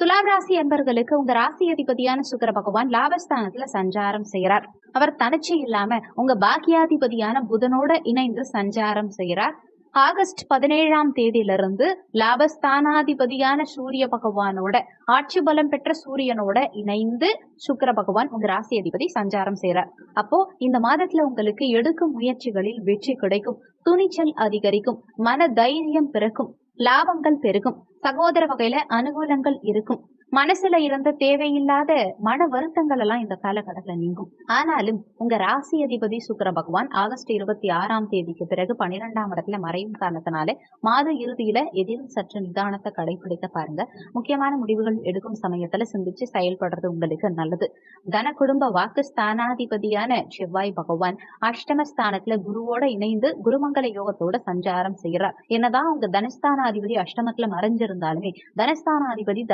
துலாம் ராசி அன்பர்களுக்கு உங்க ராசி அதிபதியான சுக்கர பகவான் லாபஸ்தானத்துல சஞ்சாரம் செய்யறார் அவர் தனிச்சு இல்லாம உங்க பாக்கியாதிபதியான புதனோட இணைந்து சஞ்சாரம் செய்யறார் ஆகஸ்ட் பதினேழாம் தேதியிலிருந்து லாபஸ்தானாதிபதியான சூரிய பகவானோட ஆட்சி பலம் பெற்ற சூரியனோட இணைந்து சுக்கர பகவான் உங்க ராசி அதிபதி சஞ்சாரம் செய்யறார் அப்போ இந்த மாதத்துல உங்களுக்கு எடுக்கும் முயற்சிகளில் வெற்றி கிடைக்கும். துணிச்சல் அதிகரிக்கும். மன தைரியம் பிறக்கும். லாபங்கள் பெருகும். சகோதர வகையில அனுகூலங்கள் இருக்கும். மனசுல இருந்த தேவையில்லாத மன வருத்தங்கள் எல்லாம் இந்த காலகட்டத்துல நீங்கும். ஆனாலும் உங்க ராசி அதிபதி சுக்கர பகவான் ஆகஸ்ட் இருபத்தி ஆறாம் தேதிக்கு பிறகு பன்னிரெண்டாம் இடத்துல மறையும் காரணத்தினால மாத இறுதியில எதிரும் சற்று நிதானத்தை கடைபிடிக்க பாருங்க. முக்கியமான முடிவுகள் எடுக்கும் சமயத்துல சிந்திச்சு செயல்படுறது உங்களுக்கு நல்லது. தன குடும்ப வாக்கு ஸ்தானாதிபதியான செவ்வாய் பகவான் அஷ்டம ஸ்தானத்துல குருவோட இணைந்து குருமங்கல யோகத்தோட சஞ்சாரம் செய்யறார். என்னதான் உங்க தனஸ்தானாதிபதி அஷ்டமத்துல மறைஞ்சிருந்தாலுமே தனஸ்தானாதிபதி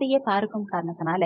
தனஸ்தானத்தையே பார்க்கும் காரணத்தினால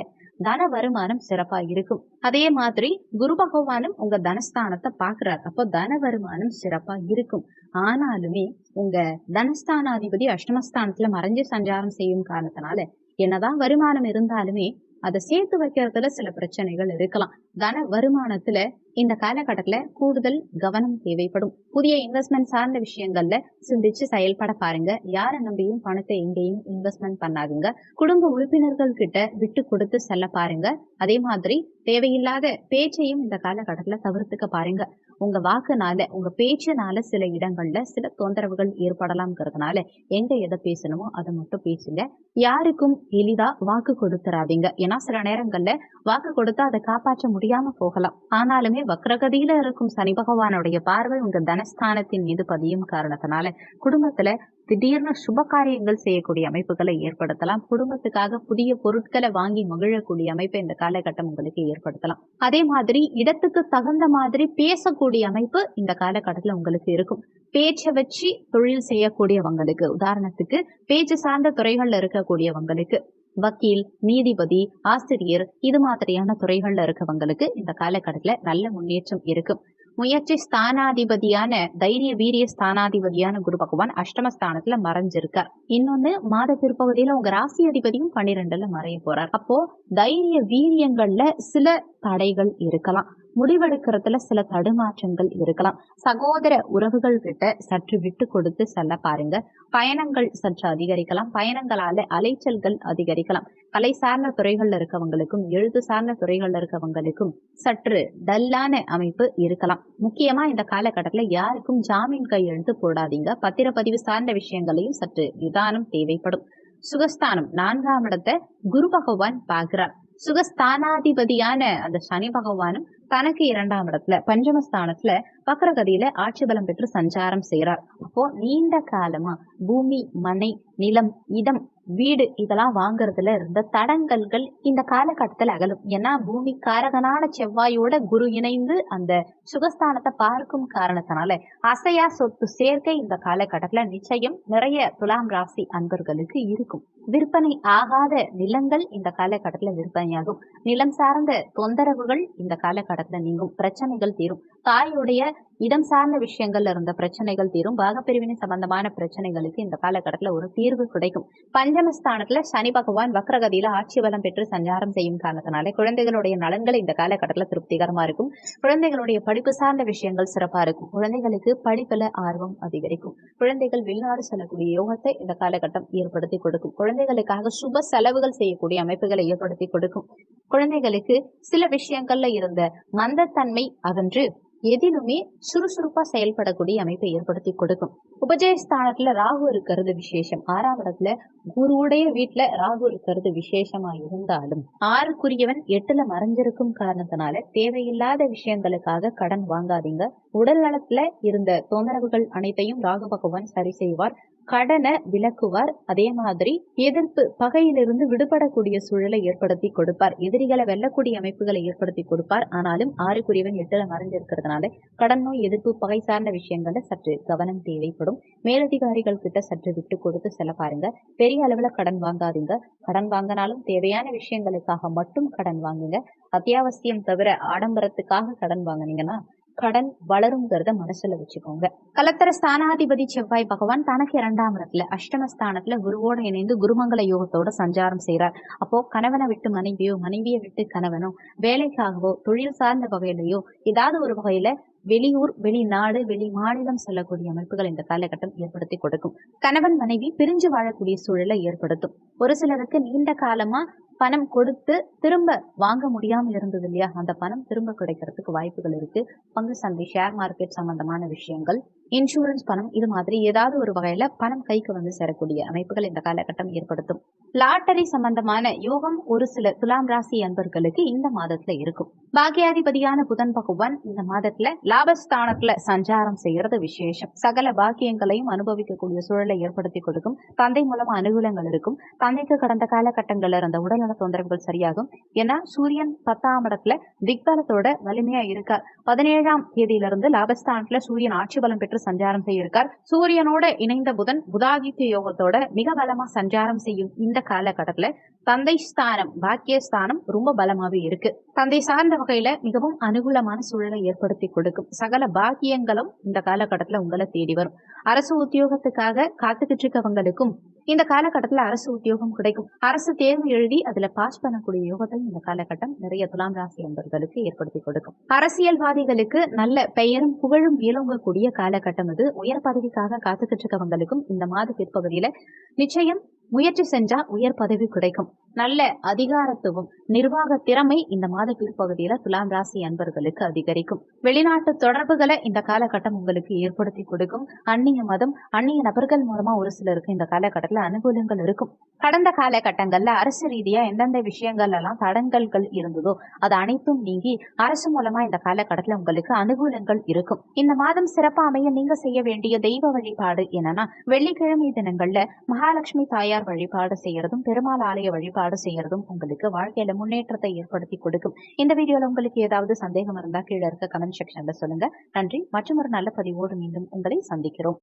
தன வருமானம் சிறப்பா இருக்கும். அதே மாதிரி குரு பகவானும் உங்க தனஸ்தானத்தை பாக்குறார் அப்போ தன வருமானம் சிறப்பா இருக்கும். ஆனாலுமே உங்க தனஸ்தானாதிபதி அஷ்டமஸ்தானத்துல மறைஞ்சு சஞ்சாரம் செய்யும் காரணத்தினால என்னதான் வருமானம் இருந்தாலுமே அதை சேர்த்து வைக்கிறதுல சில பிரச்சனைகள் இருக்கலாம். தன வருமானத்துல இந்த காலகட்டத்துல கூடுதல் கவனம் தேவைப்படும். புதிய இன்வெஸ்ட்மெண்ட் சார்ந்த விஷயங்கள்ல சிந்திச்சு செயல்பட பாருங்க. யாரை நம்பியும் பணத்தை எங்கேயும் இன்வெஸ்ட்மெண்ட் பண்ணாதுங்க. குடும்ப உறுப்பினர்கள் கிட்ட விட்டு கொடுத்து செல்ல பாருங்க. அதே மாதிரி தேவையில்லாத பேச்சையும் இந்த காலகட்டத்துல தவிர்த்துக்க பாருங்க. உங்க வாக்குனால உங்க பேச்சுனால சில இடங்கள்ல சில தொந்தரவுகள் ஏற்படலாம்ங்கிறதுனால எங்க எதை பேசணுமோ அதை மட்டும் பேசுங்க. யாருக்கும் எளிதா வாக்கு கொடுத்துறாதீங்க. ஏன்னா சில நேரங்கள்ல வாக்கு கொடுத்தா அதை காப்பாற்ற முடியாம போகலாம். ஆனாலுமே வக்ரகதியில இருக்கும் சனி பகவானுடைய பார்வை உங்க தனஸ்தானத்தின் மீது பதியும் காரணத்தினால குடும்பத்துல திடீர்னு சுப காரியங்கள் செய்யக்கூடிய அமைப்புகளை ஏற்படுத்தலாம். குடும்பத்துக்காக புதிய பொருட்களை வாங்கி மகிழக்கூடிய அமைப்பை இந்த காலகட்டம் உங்களுக்கு ஏற்படுத்தலாம். அதே மாதிரி இடத்துக்கு தகுந்த மாதிரி பேசக்கூடிய அமைப்பு இந்த காலகட்டத்துல உங்களுக்கு இருக்கும். பேச்சை வச்சு தொழில் செய்யக்கூடியவங்களுக்கு உதாரணத்துக்கு பேச்சு சார்ந்த துறைகள்ல இருக்கக்கூடியவங்களுக்கு வக்கீல் நீதிபதி ஆசிரியர் இது மாதிரியான துறைகள்ல இருக்கவங்களுக்கு இந்த காலகட்டத்துல நல்ல முன்னேற்றம் இருக்கும். முயற்சி ஸ்தானாதிபதியான தைரிய வீரிய ஸ்தானாதிபதியான குரு பகவான் அஷ்டமஸ்தானத்துல மறைஞ்சிருக்கார். இன்னொன்னு மாத திருப்பகுதியில உங்க ராசி அதிபதியும் பன்னிரெண்டுல மறைய போறார். அப்போ தைரிய வீரியங்கள்ல சில தடைகள் இருக்கலாம். முடிவெடுக்கிறதுல சில தடுமாற்றங்கள் இருக்கலாம். சகோதர உறவுகள் கிட்ட சற்று விட்டு கொடுத்து செல்ல பாருங்க. பயணங்கள் சற்று அதிகரிக்கலாம். பயணங்களால அலைச்சல்கள் அதிகரிக்கலாம். கலை சார்ந்த துறைகள்ல இருக்கவங்களுக்கும் எழுத்து சார்ந்த துறைகள்ல இருக்கவங்களுக்கும் சற்று டல்லான அமைப்பு இருக்கலாம். முக்கியமா இந்த காலகட்டத்துல யாருக்கும் ஜாமீன் கையெழுத்து போடாதீங்க. பத்திரப்பதிவு சார்ந்த விஷயங்களையும் சற்று நிதானம் தேவைப்படும். சுகஸ்தானம் நான்காம் இடத்தை குரு பகவான் பார்க்கிறார். சுகஸ்தானாதிபதியான அந்த சனி பகவானும் தனக்கு இரண்டாம் இடத்துல பஞ்சமஸ்தானத்துல வக்கரகதியில ஆட்சி பலம் பெற்று சஞ்சாரம் செய்யறார் அப்போ நீண்ட காலமா பூமி மனை நிலம் இடம் வீடு இதெல்லாம் வாங்குறதுல இருந்த தடங்கல்கள் இந்த காலகட்டத்தில் அகலும். ஏன்னா பூமி காரகனான செவ்வாயோட குரு இணைந்து அந்த சுகஸ்தானத்தை பார்க்கும் காரணத்தினால அசையா சொத்து சேர்க்கை இந்த காலகட்டத்தில் நிச்சயம் நிறைய துலாம் ராசி அன்பர்களுக்கு இருக்கும். விற்பனை ஆகாத நிலங்கள் இந்த காலகட்டத்தில் விற்பனையாகும். நிலம் சார்ந்த தொந்தரவுகள் இந்த காலகட்டத்தில் நீங்கும். பிரச்சனைகள் தீரும். தாயுடைய இடம் சார்ந்த விஷயங்கள்ல இருந்த பிரச்சனைகள் தீரும். பாகப்பிரிவினை சம்பந்தமான பிரச்சனைகளுக்கு இந்த காலகட்டத்துல ஒரு தீர்வு கிடைக்கும். பஞ்சமஸ்தானத்துல சனி பகவான் வக்ரகதியில ஆட்சி பலம் பெற்று சஞ்சாரம் செய்யும் காரணத்தினாலே குழந்தைகளுடைய நலன்கள் இந்த காலகட்டத்துல திருப்திகரமா இருக்கும். குழந்தைகளுடைய படிப்பு சார்ந்த விஷயங்கள் சிறப்பா இருக்கும். குழந்தைகளுக்கு படிப்புல ஆர்வம் அதிகரிக்கும். குழந்தைகள் வெளிநாடு செல்லக்கூடிய யோகத்தை இந்த காலகட்டம் ஏற்படுத்தி கொடுக்கும். குழந்தைகளுக்காக சுப செலவுகள் செய்யக்கூடிய அமைப்புகளை ஏற்படுத்தி கொடுக்கும். குழந்தைகளுக்கு சில விஷயங்கள்ல இருந்த மந்தத்தன்மை அகன்று எதிலுமே சுறுசுறுப்பா செயல்படக்கூடிய அமைப்பை ஏற்படுத்தி கொடுக்கும். உபஜயஸ்தானத்துல ராகு இருக்கிறது விசேஷம். ஆறாம் இடத்துல குருவுடைய வீட்டுல ராகு இருக்கிறது விசேஷமா இருந்தாலும் ஆறுக்குரியவன் எட்டுல மறைஞ்சிருக்கும் காரணத்தினால தேவையில்லாத விஷயங்களுக்காக கடன் வாங்காதீங்க. உடல் நலத்துல இருந்த தொந்தரவுகள் அனைத்தையும் ராகு பகவான் சரி செய்வார். கடனை விலக்குவார். அதே மாதிரி எதிர்ப்பு பகையிலிருந்து விடுபடக்கூடிய சூழலை ஏற்படுத்தி கொடுப்பார். எதிரிகளை வெல்லக்கூடிய அமைப்புகளை ஏற்படுத்தி கொடுப்பார். ஆனாலும் ஆறுக்குரியவன் எட்டுல மறைஞ்சிருக்கிறதுனால கடன் நோய் எதிர்ப்பு பகை சார்ந்த விஷயங்கள்ல சற்று கவனம் தேவைப்படும். மேலதிகாரிகள் கிட்ட சற்று விட்டு கொடுத்து செல்ல பாருங்க. பெரிய அளவுல கடன் வாங்காதீங்க. கடன் வாங்கினாலும் தேவையான விஷயங்களுக்காக மட்டும் கடன் வாங்குங்க. அத்தியாவசியம் தவிர ஆடம்பரத்துக்காக கடன் வாங்கினீங்கன்னா கடன் வளருங்கிறத மனசுல வச்சுக்கோங்க. கலத்தர ஸ்தானாதிபதி செவ்வாய் பகவான் தனக்கு இரண்டாம் இடத்துல அஷ்டமஸ்தானத்துல குருவோட இணைந்து குருமங்கல யோகத்தோட சஞ்சாரம் செய்றார். அப்போ கணவனை விட்டு மனைவியோ மனைவியை விட்டு கணவனோ வேலைக்காகவோ தொழில் சார்ந்த வகையிலையோ ஏதாவது ஒரு வகையில வெளியூர் வெளிநாடு வெளி மாநிலம் செல்லக்கூடிய அமைப்புகள் இந்த காலகட்டம் ஏற்படுத்தி கொடுக்கும். கணவன் மனைவி பிரிஞ்சு வாழக்கூடிய சூழலை ஏற்படுத்தும். ஒரு சிலருக்கு நீண்ட காலமா பணம் கொடுத்து திரும்ப வாங்க முடியாம இருந்தது இல்லையா? அந்த பணம் திரும்ப கிடைக்கிறதுக்கு வாய்ப்புகள் இருக்கு. பங்கு சந்தை ஷேர் மார்க்கெட் சம்பந்தமான விஷயங்கள் இன்சூரன்ஸ் பணம் இது மாதிரி ஏதாவது ஒரு வகையில பணம் கைக்கு வந்து சேரக்கூடிய அமைப்புகள் இந்த காலகட்டம் ஏற்படுத்தும். லாட்டரி சம்பந்தமான யோகம் ஒரு சில துலாம் ராசி அன்பர்களுக்கு இந்த மாதத்துல இருக்கும். பாக்கியாதிபதியான புதன் பகவான் இந்த மாதத்துல லாபஸ்தானத்துல சஞ்சாரம் செய்யறது விசேஷம். சகல பாக்கியங்களையும் அனுபவிக்கக்கூடிய சூழலை ஏற்படுத்தி கொடுக்கும். தந்தை மூலமா அனுகூலங்கள் இருக்கும். தந்தைக்கு கடந்த காலகட்டங்கள்ல இருந்த உடல்நல தொந்தரவுகள் சரியாகும். ஏன்னா சூரியன் பத்தாம் இடத்துல திக்பலத்தோட வலிமையா இருக்கார். பதினேழாம் தேதியிலிருந்து லாபஸ்தானத்துல சூரியன் ஆட்சி பலம் பெற்று சஞ்சாரம் செய்ய இருக்கார் சூரியனோட இணைந்த புதன் புதாதித்ய யோகத்தோட மிக பலமா சஞ்சாரம் செய்யும் இந்த காலகட்டத்துல தந்தை ஸ்தானம் பாக்கியஸ்தானம் ரொம்ப பலமாவே இருக்கு. தந்தை சார்ந்த வகையில மிகவும் அனுகூலமான சூழலை ஏற்படுத்தி கொடுக்கும். சகல பாக்கியங்களும் இந்த காலகட்டத்துல உங்களை தேடி வரும். அரசு உத்தியோகத்துக்காக காத்துக்கிட்டு இருக்கவங்களுக்கும் இந்த காலகட்டத்தில் அரசு உத்தியோகம் கிடைக்கும். அரசு தேர்வு எழுதி அதுல பாஸ் பண்ணக்கூடிய யோகத்தை இந்த காலகட்டம் நிறைய துலாம் ராசி என்பவர்களுக்கு ஏற்படுத்தி கொடுக்கும். அரசியல்வாதிகளுக்கு நல்ல பெயரும் புகழும் இயலங்கக்கூடிய காலகட்டம் இது உயர் பதவிக்காக காத்துக்கிட்டு இருக்கவங்களுக்கும் இந்த மாத பிற்பகுதியில நிச்சயம் முயற்சி செஞ்சா உயர் பதவி கிடைக்கும். நல்ல அதிகாரத்துவம் நிர்வாக திறமை இந்த மாத பிற்பகுதியில துலாம் ராசி அன்பர்களுக்கு அதிகரிக்கும். வெளிநாட்டு தொடர்புகளை இந்த காலகட்டம் உங்களுக்கு ஏற்படுத்தி கொடுக்கும். அந்நிய மதம் அந்நிய நபர்கள் மூலமா ஒரு சிலருக்கு இந்த காலகட்டத்துல அனுகூலங்கள் இருக்கும். கடந்த காலகட்டங்கள்ல அரசு ரீதியா எந்தெந்த விஷயங்கள் எல்லாம் தடங்கல்கள் இருந்ததோ அது அனைத்தும் நீங்கி அரசு மூலமா இந்த காலகட்டத்துல உங்களுக்கு அனுகூலங்கள் இருக்கும். இந்த மாதம் சிறப்பாக அமைய நீங்க செய்ய வேண்டிய தெய்வ வழிபாடு என்னன்னா வெள்ளிக்கிழமை தினங்கள்ல மகாலட்சுமி தாயார் தாயார் வழிபாடு செய்யறதும் பெருமாள் ஆலய வழிபாடு செய்யறதும் உங்களுக்கு வாழ்க்கையில முன்னேற்றத்தை ஏற்படுத்தி கொடுக்கும். இந்த வீடியோல உங்களுக்கு ஏதாவது சந்தேகம் இருந்தா கீழே இருக்க கமெண்ட் செக்ஷன்ல சொல்லுங்க. நன்றி. மற்றும் ஒரு நல்ல பதிவோடு மீண்டும் உங்களை சந்திக்கிறோம்.